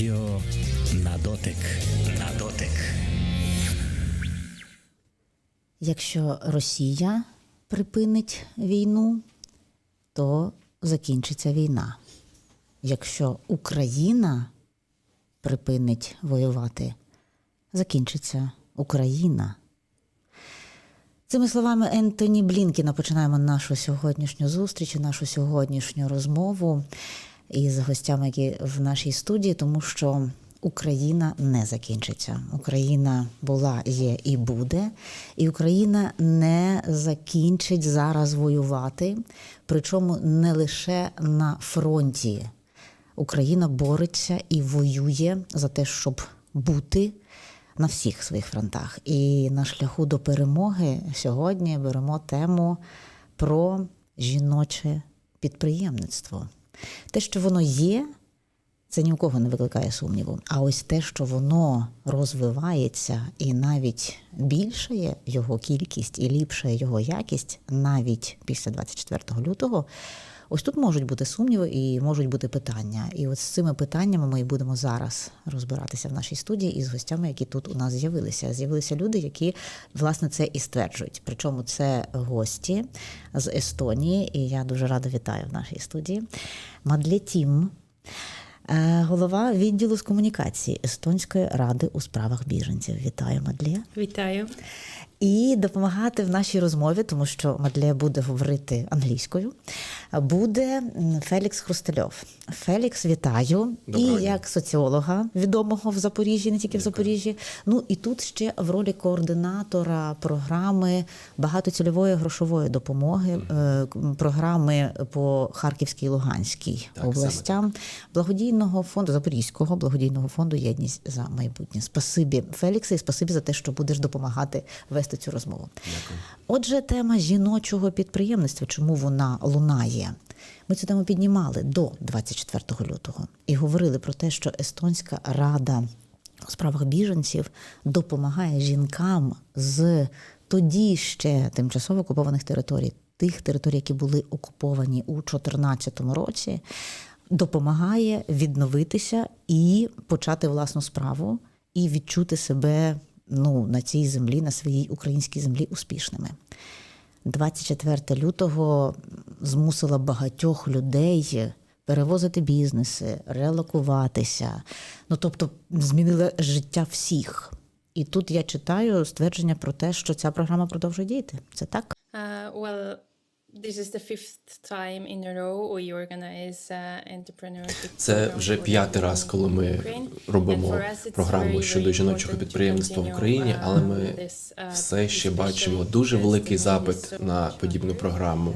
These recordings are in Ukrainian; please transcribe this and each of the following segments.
Радіо на дотик. На дотик. Якщо Росія припинить війну, то закінчиться війна. Якщо Україна припинить воювати, закінчиться Україна. Цими словами Ентоні Блінкіна починаємо нашу сьогоднішню зустріч, нашу сьогоднішню розмову із гостями, які в нашій студії, тому що Україна не закінчиться. Україна була, є і буде, і Україна не закінчить зараз воювати, причому не лише на фронті. Україна бореться і воює за те, щоб бути на всіх своїх фронтах. І на шляху до перемоги сьогодні беремо тему про жіноче підприємництво. Те, що воно є, це ні у кого не викликає сумніву. А ось те, що воно розвивається і навіть більшає його кількість і ліпшає його якість навіть після 24 лютого. Ось тут можуть бути сумніви і можуть бути питання. І от з цими питаннями ми і будемо зараз розбиратися в нашій студії із гостями, які тут у нас з'явилися. З'явилися люди, які власне це і стверджують. Причому це гості з Естонії, і я дуже рада вітаю в нашій студії. Мадлетім. е, Голова відділу з комунікації Естонської ради у справах біженців. Вітаю, Мадлє. Вітаю. І допомагати в нашій розмові, тому що Мадлія буде говорити англійською, буде Фелікс Хрустельов. Фелікс, вітаю. Доброго і дня. як соціолога, відомого в Запоріжжі, не тільки в Запоріжжі. Ну і тут ще в ролі координатора програми багатоцільової грошової допомоги, к- програми по Харківській і Луганській Так, областям благодійного фонду Запорізького благодійного фонду Єдність за майбутнє. Спасибі, Феліксе, і спасибі за те, що будеш допомагати вести цю розмову. Дякую. Отже, тема жіночого підприємництва, чому вона лунає? Ми цю тему піднімали до 24 лютого і говорили про те, що Естонська рада у справах біженців допомагає жінкам з тоді ще тимчасово окупованих територій, тих територій, які були окуповані у 2014 році, допомагає відновитися і почати власну справу, і відчути себе ну, на цій землі, на своїй українській землі успішними. 24 лютого змусила багатьох людей перевозити бізнеси, релокуватися. Ну тобто змінила життя всіх. І тут я читаю ствердження про те, що ця програма продовжує діяти. Це так? Uh, well, uh, Це вже п'ятий раз, коли ми робимо програму щодо жіночого підприємництва в Україні, uh, але ми uh, все ще бачимо дуже великий запит на подібну програму.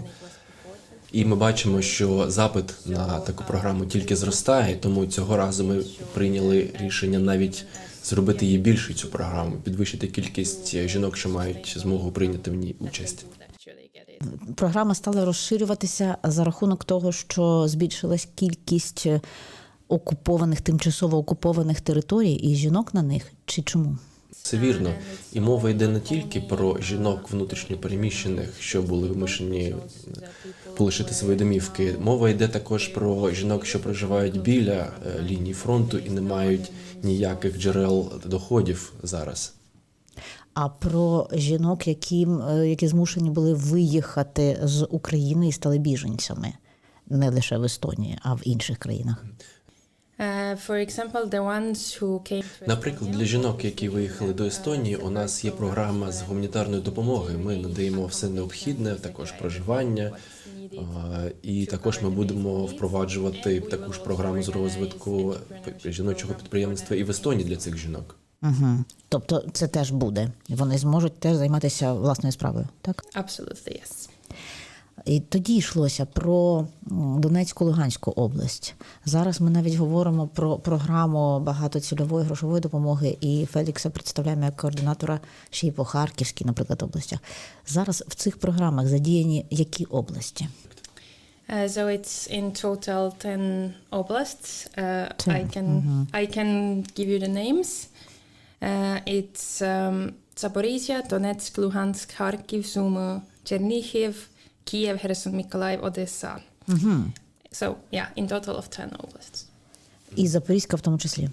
І ми бачимо, що запит на таку програму тільки зростає, тому цього разу ми прийняли рішення навіть зробити її більше цю програму, підвищити кількість жінок, що мають змогу прийняти в ній участь. Програма стала розширюватися за рахунок того, що збільшилась кількість окупованих, тимчасово окупованих територій і жінок на них, чи чому? Це вірно, і мова йде не тільки про жінок внутрішньопереміщених, що були вимушені полишити свої домівки. Мова йде також про жінок, що проживають біля е, лінії фронту і не мають ніяких джерел доходів зараз. А про жінок, які, е, які змушені були виїхати з України і стали біженцями, не лише в Естонії, а в інших країнах. To Наприклад, для жінок, які виїхали до Естонії, у нас є програма з гуманітарної допомоги. Ми надаємо все необхідне, також проживання. І також ми будемо впроваджувати таку ж програму з розвитку жіночого підприємництва і в Естонії для цих жінок. Угу. Тобто це теж буде. І Вони зможуть теж займатися власною справою, так? Absolutely, yes. І тоді йшлося про Донецьку Луганську область. Зараз ми навіть говоримо про програму багатоцільової грошової допомоги, і Фелікса представляємо як координатора ще й по Харківській, наприклад, областях. Зараз в цих програмах задіяні які області? Uh, so it's in total 10 oblasts. Uh, I 10, can I can give you the names. Uh, it's um, Zaporizhia, Donetsk, Luhansk, Kharkiv, Sumy, Chernihiv, Kiev, Kherson, Mykolaiv, Odessa. So yeah, in total of 10 oblasts. І Запорізька в тому числі.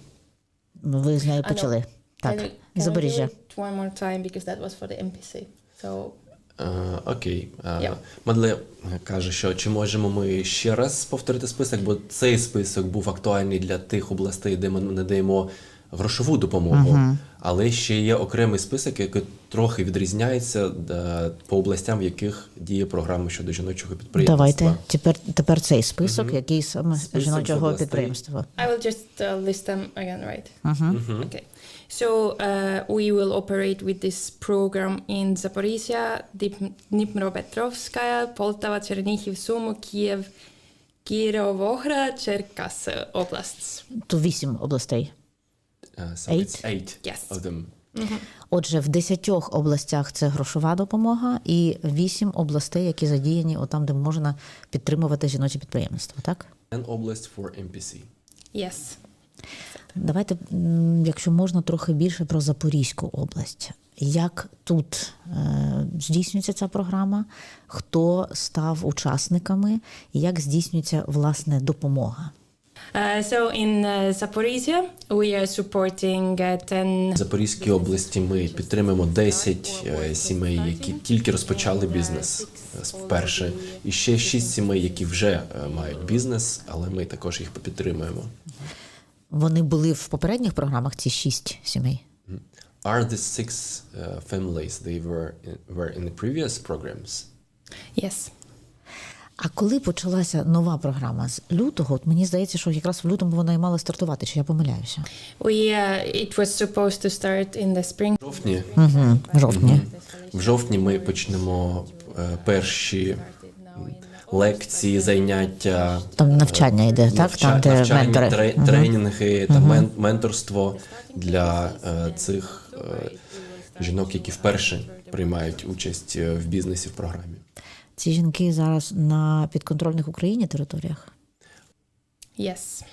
Ви з нею ну, почали. Так, can Запоріжжя. one more time because that was for the NPC. So Е, Окей. Е, Yeah. Мадле каже, що чи можемо ми ще раз повторити список, бо цей список був актуальний для тих областей, де ми надаємо грошову допомогу, але ще є окремий список, який трохи відрізняється е, по областям, в яких діє програма щодо жіночого підприємництва. Давайте тепер, тепер цей список, який саме Список жіночого областей. підприємства. I will just uh, list them again, right? Okay. So uh, we will operate with this program in Zaporizhia, Dnipropetrovskaya, Poltava, Chernihiv, Sumy, Kiev, Kirovohrad, Cherkass облаsts. То вісім областей. Е, so Eight? eight Yes. of them. Отже, в десятьох областях це грошова допомога, і вісім областей, які задіяні отам, де можна підтримувати жіноче підприємництво. Так An область for MPC. Yes. давайте, якщо можна, трохи більше про Запорізьку область. Як тут е, здійснюється ця програма? Хто став учасниками, і як здійснюється власне допомога? Uh, so in uh, Zaporizhia, we are supporting uh, 10 Запорізькій області ми підтримуємо 10 е, сімей, які тільки розпочали бізнес е, вперше, і ще 6 сімей, які вже е, мають бізнес, але ми також їх підтримуємо. Вони були в попередніх програмах, ці шість сімей. Are the six uh, families they were in, were in the previous programs? Yes. А коли почалася нова програма з лютого, от мені здається, що якраз в лютому вона і мала стартувати, чи я помиляюся? We uh, it was supposed to start in the spring. В жовтні, Угу, в жовтні. в жовтні ми почнемо е, перші лекції, заняття. Там навчання йде, так? навча- Там, де навчання, ментори. тре- тренінги та мен- менторство для е, цих е, жінок, які вперше приймають участь е, в бізнесі в програмі. Ці жінки зараз на підконтрольних Україні територіях, Yes.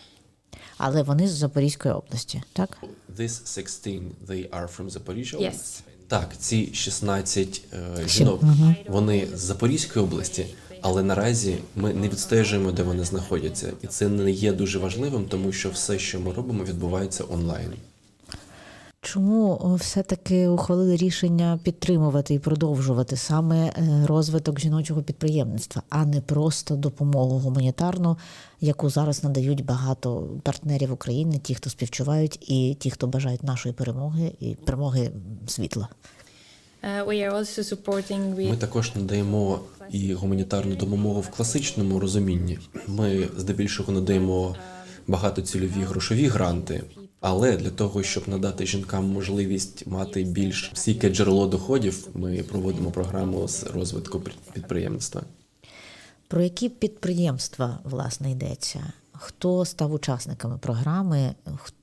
але вони з Запорізької області, так? This 16, they are from Zaporizhia? Yes. Так, ці 16 е, жінок, вони з Запорізької області, але наразі ми не відстежуємо, де вони знаходяться. І це не є дуже важливим, тому що все, що ми робимо, відбувається онлайн. Чому все-таки ухвалили рішення підтримувати і продовжувати саме е, розвиток жіночого підприємництва, а не просто допомогу гуманітарну, яку зараз надають багато партнерів України, ті, хто співчувають, і ті, хто бажають нашої перемоги і перемоги світла. Supporting Ми також надаємо і гуманітарну допомогу в класичному розумінні. Ми здебільшого надаємо багатоцільові грошові гранти, але для того, щоб надати жінкам можливість мати більш стійке джерело доходів, ми проводимо програму з розвитку під- підприємництва. Про які підприємства власне йдеться? Хто став учасниками програми?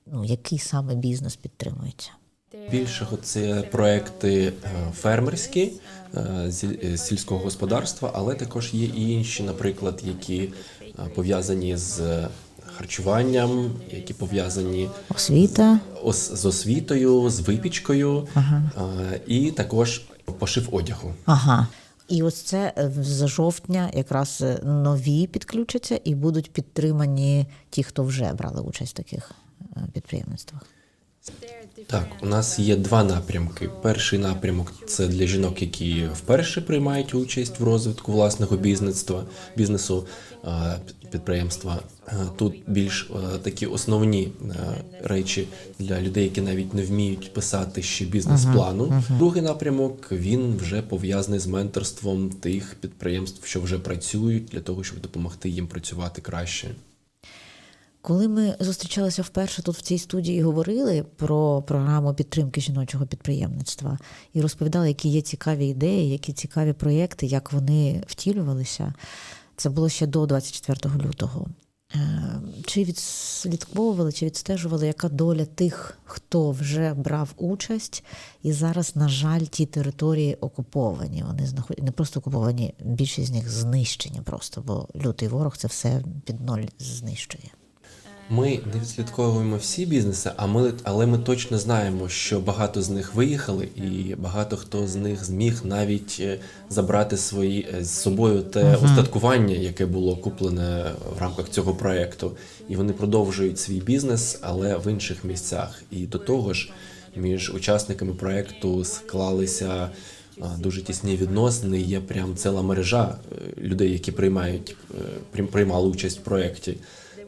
Ну, який саме бізнес підтримується? Більшого це проекти е, фермерські е, е, сільського господарства, але також є і інші, наприклад, які пов'язані з харчуванням, які пов'язані Освіта, ос- з освітою, з випічкою, е, і також пошив одягу. Ага. І ось це е, з жовтня якраз е, нові підключаться і будуть підтримані ті, хто вже брали участь в таких підприємствах. підприємництвах. Так, у нас є два напрямки. Перший напрямок це для жінок, які вперше приймають участь в розвитку власного бізнесу е, підприємства. Тут більш такі основні речі для людей, які навіть не вміють писати ще бізнес-плану. Другий напрямок він вже пов'язаний з менторством тих підприємств, що вже працюють, для того, щоб допомогти їм працювати краще. Коли ми зустрічалися вперше тут в цій студії, говорили про програму підтримки жіночого підприємництва і розповідали, які є цікаві ідеї, які цікаві проєкти, як вони втілювалися. Це було ще до 24 лютого. Е, Чи відслідковували, чи відстежували, яка доля тих, хто вже брав участь, і зараз, на жаль, ті території окуповані. Вони знаход... не просто окуповані, більшість з них знищені просто, бо лютий ворог це все під ноль знищує. Ми не відслідковуємо всі бізнеси, а ми, але ми точно знаємо, що багато з них виїхали, і багато хто з них зміг навіть е, забрати свої е, з собою те устаткування, яке було куплене в рамках цього проекту. І вони продовжують свій бізнес, але в інших місцях. І до того ж, між учасниками проекту склалися дуже тісні відносини. Є прям ціла мережа е, людей, які приймають е, приймали участь в проєкті.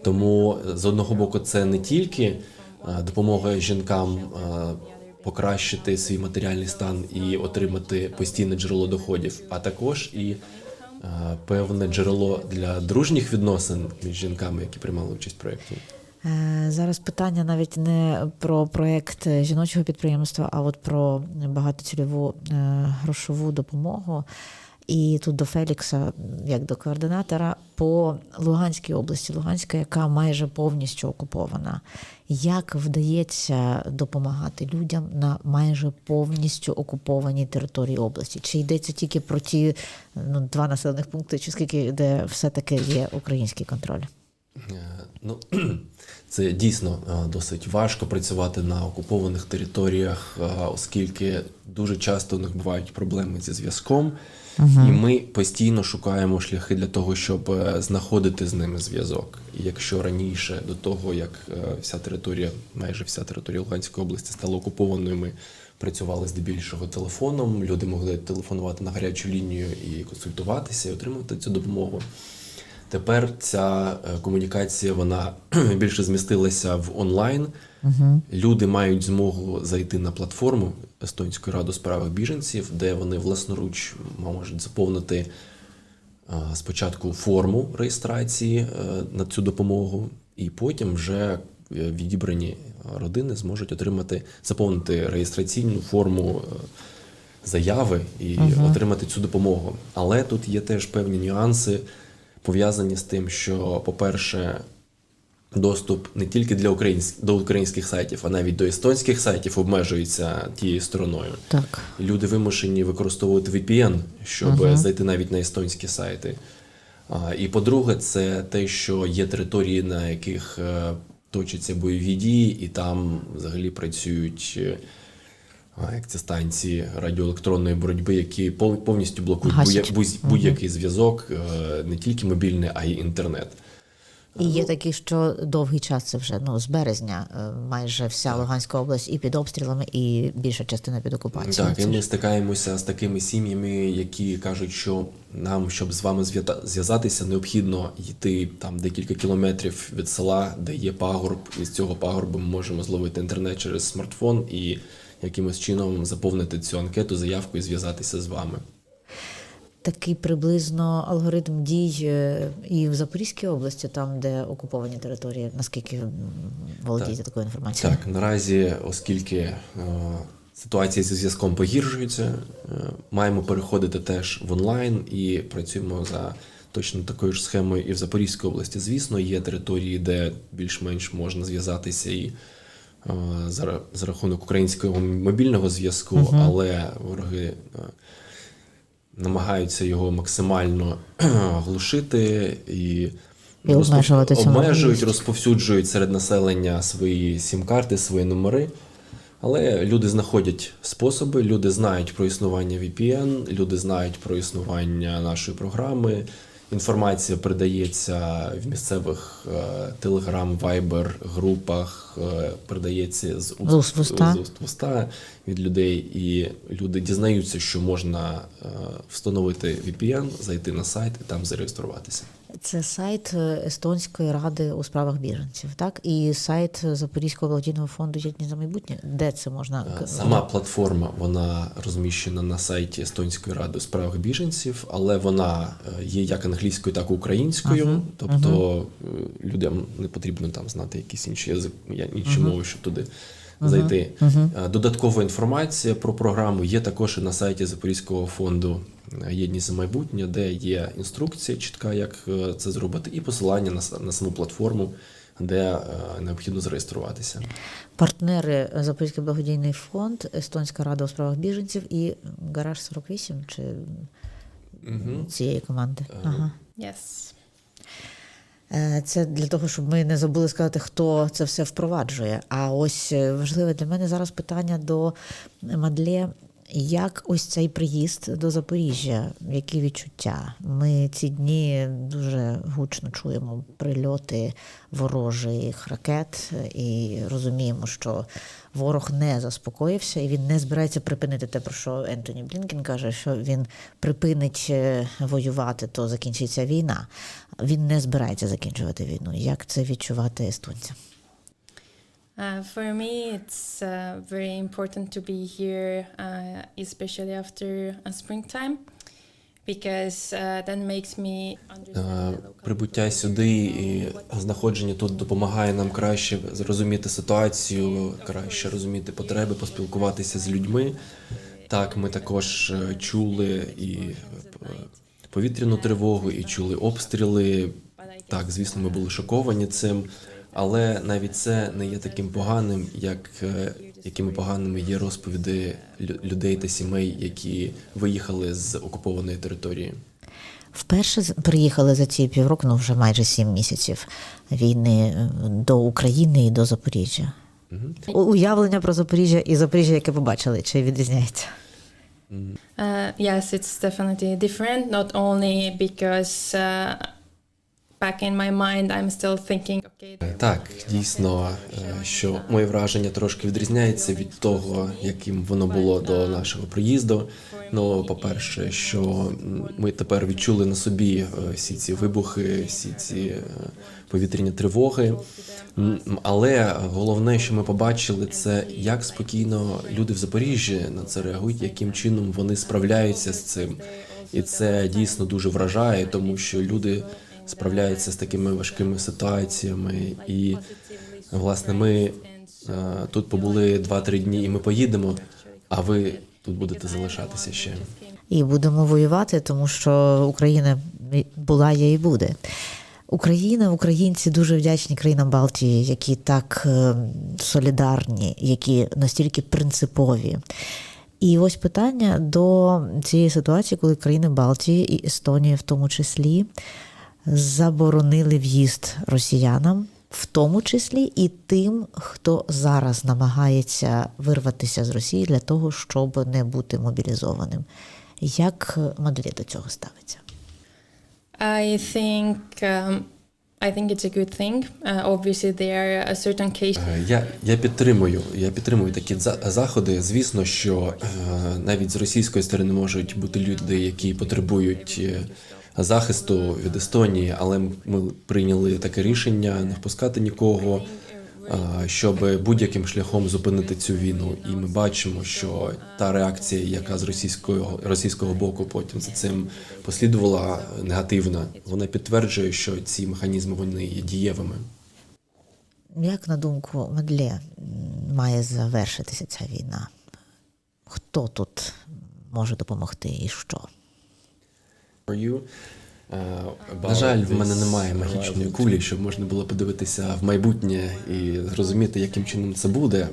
Тому е, з одного боку, це не тільки е, допомога жінкам е, покращити свій матеріальний стан і отримати постійне джерело доходів, а також і певне джерело для дружніх відносин між жінками, які приймали участь в проєкті. Зараз питання навіть не про проєкт жіночого підприємства, а от про багатоцільову грошову допомогу. І тут до Фелікса, як до координатора, по Луганській області, Луганська, яка майже повністю окупована. Як вдається допомагати людям на майже повністю окупованій території області? Чи йдеться тільки про ті ну, два населених пункти, чи скільки де все-таки є український контроль? Е, Ну, це дійсно е, досить важко працювати на окупованих територіях, е, оскільки дуже часто у них бувають проблеми зі зв'язком, і ми постійно шукаємо шляхи для того, щоб е, знаходити з ними зв'язок. І якщо раніше до того, як е, вся територія, майже вся територія Луганської області стала окупованою, ми працювали здебільшого телефоном, люди могли телефонувати на гарячу лінію і консультуватися, і отримувати цю допомогу. Тепер ця е, комунікація вона більше змістилася в онлайн. Люди мають змогу зайти на платформу Естонської ради у справах біженців, де вони власноруч можуть заповнити спочатку форму реєстрації е, на цю допомогу, і потім вже е, відібрані родини зможуть отримати заповнити реєстраційну форму е, заяви і отримати цю допомогу. Але тут є теж певні нюанси, пов'язані з тим, що, по-перше, доступ не тільки для українських до українських сайтів, а навіть до естонських сайтів обмежується тією стороною. Так. Люди вимушені використовувати VPN, щоб зайти навіть на естонські сайти. А, І по-друге, це те, що є території, на яких е, точаться бойові дії, і там взагалі працюють. е, Як це станції радіоелектронної боротьби, які повністю блокують будь- будь- будь-який зв'язок, е, не тільки мобільний, а й інтернет. І є такі, що довгий час це вже ну з березня е, майже вся Луганська область і під обстрілами, і більша частина під окупацією. Так, і ми стикаємося з такими сім'ями, які кажуть, що нам, щоб з вами зв'язатися, необхідно йти там декілька кілометрів від села, де є пагорб, і з цього пагорбу ми можемо зловити інтернет через смартфон і якимось чином заповнити цю анкету, заявку і зв'язатися з вами. Такий приблизно алгоритм дій е, і в Запорізькій області, там, де окуповані території, наскільки володієте такою інформацією? Так, наразі, оскільки е, ситуація зі зв'язком погіршується, е, маємо переходити теж в онлайн і працюємо за точно такою ж схемою і в Запорізькій області. Звісно, є території, де більш-менш можна зв'язатися і е, за, за рахунок українського мобільного зв'язку, але вороги. е, намагаються його максимально глушити і, І обмежувати цю обмежують, розповсюджують серед населення свої сім-карти, свої номери. Але люди знаходять способи, люди знають про існування VPN, люди знають про існування нашої програми. Інформація передається в місцевих телеграм, вайбер групах, е, передається з З уст в уста. з уст уста від людей, і люди дізнаються, що можна е, встановити VPN, зайти на сайт і там зареєструватися. Це сайт е, Естонської ради у справах біженців, так? І сайт Запорізького благодійного фонду «Єдні за майбутнє. Де це можна Е, Сама платформа вона розміщена на сайті Естонської ради у справах біженців, але вона е, є як англійською, так і українською. Тобто е, людям не потрібно там знати якісь інші язик, я- інші мови, щоб туди зайти. Е, Додаткова інформація про програму є також і на сайті Запорізького фонду е, Єдність за майбутнє, де є інструкція чітка, як е, це зробити, і посилання на, на саму платформу, де е, необхідно зареєструватися. партнери Запорізький благодійний фонд, Естонська рада у справах біженців і Гараж 48 чи цієї команди. Ага. Yes. Е, Це для того, щоб ми не забули сказати, хто це все впроваджує. А ось е, важливе для мене зараз питання до Мадлє. Як ось цей приїзд до Запоріжжя? Які відчуття? Ми ці дні дуже гучно чуємо прильоти ворожих ракет і розуміємо, що ворог не заспокоївся і він не збирається припинити те, про що Ентоні Блінкен каже, що він припинить е, воювати, то закінчиться війна. Він не збирається закінчувати війну. Як це відчувати естонцям? Uh, for me, it's uh, very important to be here, uh, especially after uh, springtime, because uh, that makes me Е, Прибуття сюди і знаходження тут допомагає нам краще зрозуміти ситуацію, краще розуміти потреби, поспілкуватися з людьми. Так, ми також е, чули і е, повітряну тривогу, і чули обстріли. Так, звісно, ми були шоковані цим, але навіть це не є таким поганим, як е, якими поганими є розповіді людей та сімей, які виїхали з окупованої території. Вперше з- приїхали за ці півроку, ну вже майже сім місяців війни е, до України і до Запоріжжя. У- Уявлення про Запоріжжя і Запоріжжя, яке побачили, чи відрізняється? Uh, yes, it's definitely different. Not only because uh, back in my mind, I'm still thinking, okay, Так, дійсно, е, що моє враження трошки відрізняється від того, яким воно було до нашого приїзду. Ну, по-перше, що ми тепер відчули на собі е, всі ці вибухи, всі ці е, повітряні тривоги. Але головне, що ми побачили, це як спокійно люди в Запоріжжі на це реагують, яким чином вони справляються з цим. І це дійсно дуже вражає, тому що люди справляються з такими важкими ситуаціями. І власне ми е, тут побули 2-3 дні, і ми поїдемо. А ви тут будете залишатися ще. І будемо воювати, тому що Україна була, є і буде. Україна, українці дуже вдячні країнам Балтії, які так е, солідарні, які настільки принципові. І ось питання до цієї ситуації, коли країни Балтії і Естонія, в тому числі, заборонили в'їзд росіянам, в тому числі і тим, хто зараз намагається вирватися з Росії для того, щоб не бути мобілізованим. Як Мадлі до цього ставиться? I think um, I think it's a good thing. Uh, obviously, there are a certain case. Е, Я, я підтримую. Я підтримую такі за- заходи. Звісно, що е, навіть з російської сторони можуть бути люди, які потребують е, захисту від Естонії, але ми прийняли таке рішення не впускати нікого, щоб будь-яким шляхом зупинити цю війну. І ми бачимо, що та реакція, яка з російського російського боку потім за цим послідувала, негативна. Вона підтверджує, що ці механізми вони є дієвими. Як на думку Мадлі м, має завершитися ця війна? Хто тут може допомогти і що? На жаль, в мене немає магічної кулі, щоб можна було подивитися в майбутнє і зрозуміти, яким чином це буде.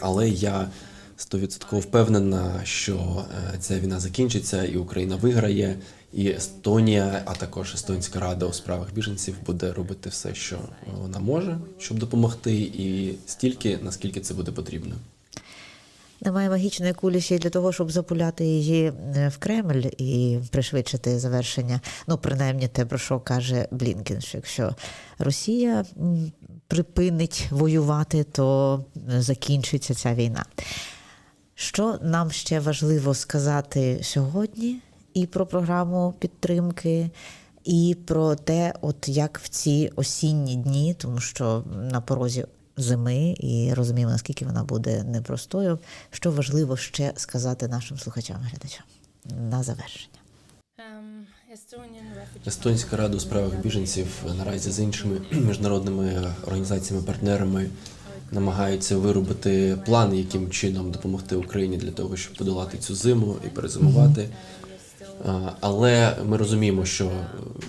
Але я стовідсотково впевнена, що е, ця війна закінчиться, і Україна виграє, і Естонія, а також Естонська рада у справах біженців буде робити все, що вона може, щоб допомогти, і стільки, наскільки це буде потрібно. Немає магічної кулі ще й для того, щоб запуляти її е, в Кремль і пришвидшити завершення. Ну, принаймні, те, про що каже Блінкен, що якщо Росія припинить воювати, то е, закінчиться ця війна. Що нам ще важливо сказати сьогодні і про програму підтримки, і про те, от як в ці осінні дні, тому що на порозі зими і розуміємо, наскільки вона буде непростою. Що важливо ще сказати нашим слухачам-глядачам на завершення. Um, Естонська рада у справах біженців наразі з іншими міжнародними організаціями-партнерами намагаються виробити план, яким чином допомогти Україні для того, щоб подолати цю зиму і перезимувати. Але ми розуміємо, що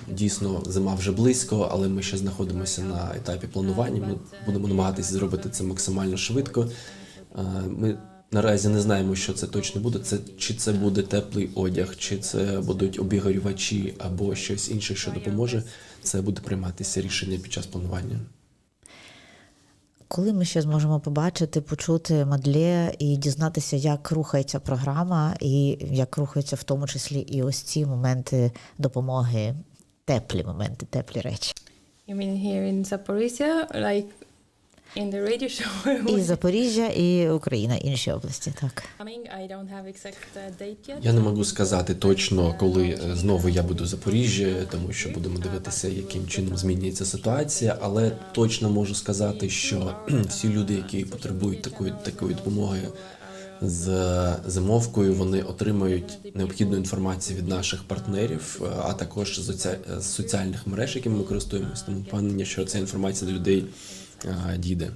дійсно зима вже близько, але ми ще знаходимося на етапі планування. Ми будемо намагатися зробити це максимально швидко. Ми Наразі не знаємо, що це точно буде. Це чи це буде теплий одяг, чи це будуть обігрівачі або щось інше, що допоможе. Це буде прийматися рішення під час планування. Коли ми ще зможемо побачити, почути Мадлє і дізнатися, як рухається програма, і як рухаються в тому числі і ось ці моменти допомоги, теплі моменти, теплі речі. You mean here in Zaporizhia, like in the radio show? І Запоріжжя, і Україна, інші області, так. Uh. Я не можу сказати точно, коли е, знову я буду в Запоріжжі, тому що будемо дивитися, яким чином змінюється ситуація. Але точно можу сказати, що всі люди, які потребують такої такої допомоги з замовкою, вони отримають необхідну інформацію від наших партнерів, е, а також з соціальних мереж, якими ми користуємося. Тому впевнення, що ця інформація до людей дійде.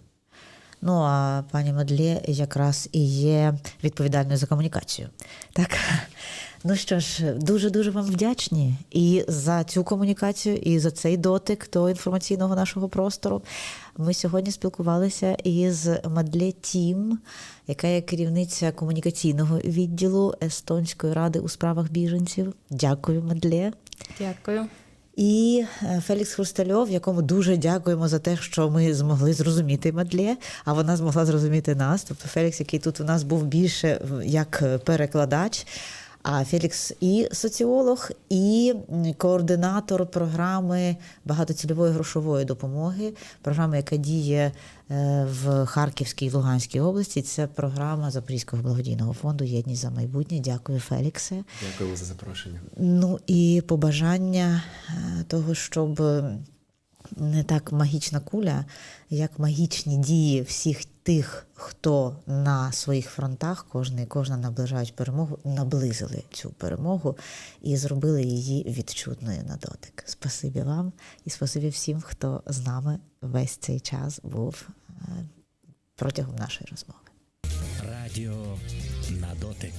Ну а пані Мадлє якраз і є відповідальною за комунікацію. Так. Ну що ж, дуже дуже вам вдячні і за цю комунікацію, і за цей дотик до інформаційного нашого простору. Ми сьогодні спілкувалися із Мадлє Тім, яка є керівниця комунікаційного відділу Естонської ради у справах біженців. Дякую, Мадлє. Дякую. І е, Фелікс Хрустальов, якому дуже дякуємо за те, що ми змогли зрозуміти Мадлє, а вона змогла зрозуміти нас. Тобто Фелікс, який тут у нас був більше як е, перекладач. А Фелікс і соціолог, і координатор програми багатоцільової грошової допомоги, програма, яка діє е, в Харківській і Луганській області. Це програма Запорізького благодійного фонду Єдність за майбутнє. Дякую, Феліксе. Дякую за запрошення. Ну і побажання е, того, щоб не так магічна куля, як магічні дії всіх тих, хто на своїх фронтах, кожен і кожна наближають перемогу, наблизили цю перемогу і зробили її відчутною на дотик. Спасибі вам і спасибі всім, хто з нами весь цей час був е, протягом нашої розмови. Радіо на дотик.